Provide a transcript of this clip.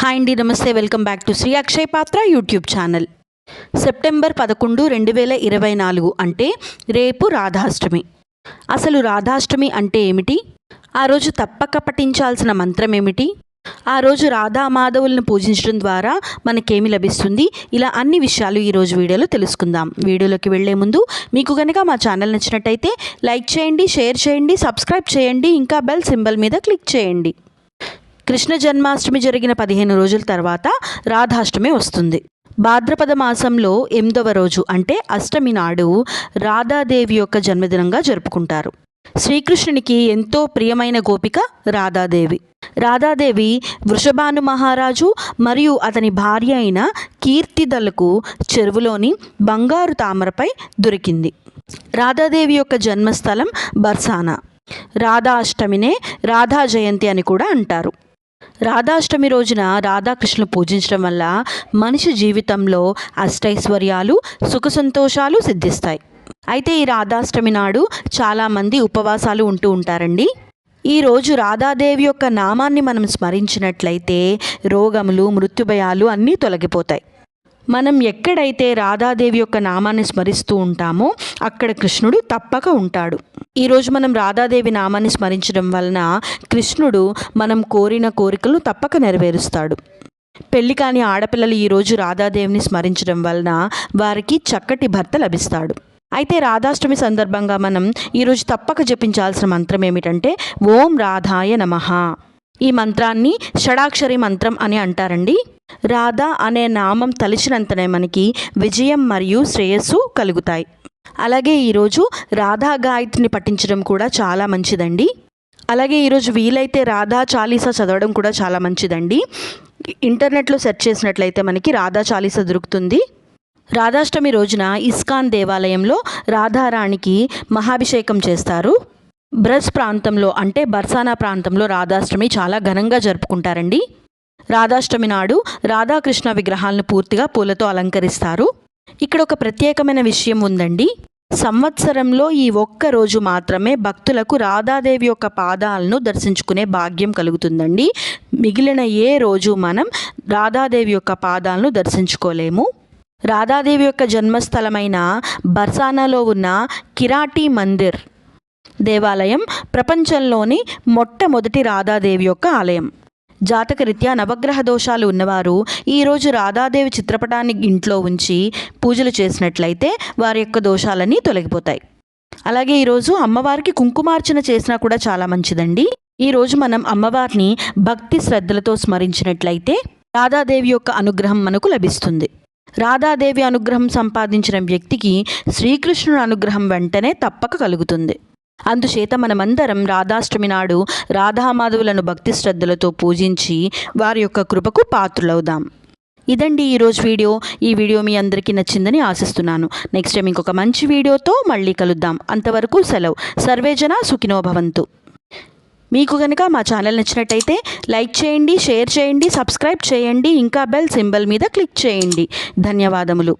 Hi అండి నమస్తే welcome back to Shri Akshay Patra YouTube channel September పదకొండు రెండు వేల ఇరవై నాలుగు అంటే రేపు రాధాష్టమి. అసలు రాధాష్టమి అంటే ఏమిటి? ఆ రోజు తప్పక పఠించాల్సిన మంత్రం ఏమిటి? ఆ రోజు రాధా మాధవులను పూజించడం ద్వారా మనకేమి లభిస్తుంది? ఇలా అన్ని విషయాలు ఈరోజు వీడియోలో తెలుసుకుందాం. వీడియోలోకి వెళ్ళే ముందు మీకు కనుక మా ఛానల్ నచ్చినట్టయితే లైక్ చేయండి షేర్ చేయండి సబ్స్క్రైబ్ చేయండి ఇంకా బెల్ సింబల్ మీద క్లిక్ చేయండి. కృష్ణ జన్మాష్టమి జరిగిన పదిహేను రోజుల తర్వాత రాధాష్టమి వస్తుంది. భాద్రపద మాసంలో ఎనిమిదవ రోజు అంటే అష్టమి నాడు రాధాదేవి యొక్క జన్మదినంగా జరుపుకుంటారు. శ్రీకృష్ణునికి ఎంతో ప్రియమైన గోపిక రాధాదేవి. రాధాదేవి వృషభాను మహారాజు మరియు అతని భార్య అయిన కీర్తిదలకు చెరువులోని బంగారు తామరపై దొరికింది. రాధాదేవి యొక్క జన్మస్థలం బర్సానా. రాధా అష్టమినే రాధా జయంతి అని కూడా అంటారు. రాధాష్టమి రోజున రాధాకృష్ణులు పూజించడం వల్ల మనిషి జీవితంలో అష్టైశ్వర్యాలు సుఖ సంతోషాలు సిద్ధిస్తాయి. అయితే ఈ రాధాష్టమి నాడు చాలామంది ఉపవాసాలు ఉంటూ ఉంటారండి. ఈ రోజు రాధాదేవి యొక్క నామాన్ని మనం స్మరించినట్లయితే రోగములు మృత్యుభయాలు అన్నీ తొలగిపోతాయి. మనం ఎక్కడైతే రాధాదేవి యొక్క నామాన్ని స్మరిస్తూ ఉంటామో అక్కడ కృష్ణుడు తప్పక ఉంటాడు. ఈరోజు మనం రాధాదేవి నామాన్ని స్మరించడం వలన కృష్ణుడు మనం కోరిన కోరికలు తప్పక నెరవేరుస్తాడు. పెళ్ళి కాని ఆడపిల్లలు ఈరోజు రాధాదేవిని స్మరించడం వలన వారికి చక్కటి భర్త లభిస్తాడు. అయితే రాధాష్టమి సందర్భంగా మనం ఈరోజు తప్పక జపించాల్సిన మంత్రం ఏమిటంటే ఓం రాధాయ నమః. ఈ మంత్రాన్ని షడాక్షరి మంత్రం అని అంటారండి. రాధా అనే నామం తలిచినంతనే మనకి విజయం మరియు శ్రేయస్సు కలుగుతాయి. అలాగే ఈరోజు రాధా గాయత్రిని పఠించడం కూడా చాలా మంచిదండి. అలాగే ఈరోజు వీలైతే రాధా చాలీసా చదవడం కూడా చాలా మంచిదండి. ఇంటర్నెట్లో సెర్చ్ చేసినట్లయితే మనకి రాధా చాలీసా దొరుకుతుంది. రాధాష్టమి రోజున ఇస్కాన్ దేవాలయంలో రాధారాణికి మహాభిషేకం చేస్తారు. బ్రజ్ ప్రాంతంలో అంటే బర్సానా ప్రాంతంలో రాధాష్టమి చాలా ఘనంగా జరుపుకుంటారండి. రాధాష్టమి నాడు రాధాకృష్ణ విగ్రహాలను పూర్తిగా పూలతో అలంకరిస్తారు. ఇక్కడ ఒక ప్రత్యేకమైన విషయం ఉందండి. సంవత్సరంలో ఈ ఒక్క రోజు మాత్రమే భక్తులకు రాధాదేవి యొక్క పాదాలను దర్శించుకునే భాగ్యం కలుగుతుందండి. మిగిలిన ఏ రోజు మనం రాధాదేవి యొక్క పాదాలను దర్శించుకోలేము. రాధాదేవి యొక్క జన్మస్థలమైన బర్సానాలో ఉన్న కిరాటీ మందిర్ దేవాలయం ప్రపంచంలోని మొట్టమొదటి రాధాదేవి యొక్క ఆలయం. జాతకరీత్యా నవగ్రహ దోషాలు ఉన్నవారు ఈరోజు రాధాదేవి చిత్రపటాన్ని ఇంట్లో ఉంచి పూజలు చేసినట్లయితే వారి యొక్క దోషాలన్నీ తొలగిపోతాయి. అలాగే ఈరోజు అమ్మవారికి కుంకుమార్చన చేసినా కూడా చాలా మంచిదండి. ఈరోజు మనం అమ్మవారిని భక్తి శ్రద్ధలతో స్మరించినట్లయితే రాధాదేవి యొక్క అనుగ్రహం మనకు లభిస్తుంది. రాధాదేవి అనుగ్రహం సంపాదించిన వ్యక్తికి శ్రీకృష్ణుని అనుగ్రహం వెంటనే తప్పక కలుగుతుంది. అందుచేత మనమందరం రాధాష్టమి నాడు రాధామాధవులను భక్తి శ్రద్ధలతో పూజించి వారి యొక్క కృపకు పాత్రులవుదాం. ఇదండి ఈరోజు వీడియో. ఈ వీడియో మీ అందరికీ నచ్చిందని ఆశిస్తున్నాను. నెక్స్ట్ టైం ఇంకొక మంచి వీడియోతో మళ్ళీ కలుద్దాం. అంతవరకు సెలవు. సర్వేజన సుఖినోభవంతు మీకు కనుక మా ఛానల్ నచ్చినట్టయితే లైక్ చేయండి షేర్ చేయండి సబ్స్క్రైబ్ చేయండి ఇంకా బెల్ సింబల్ మీద క్లిక్ చేయండి. ధన్యవాదములు.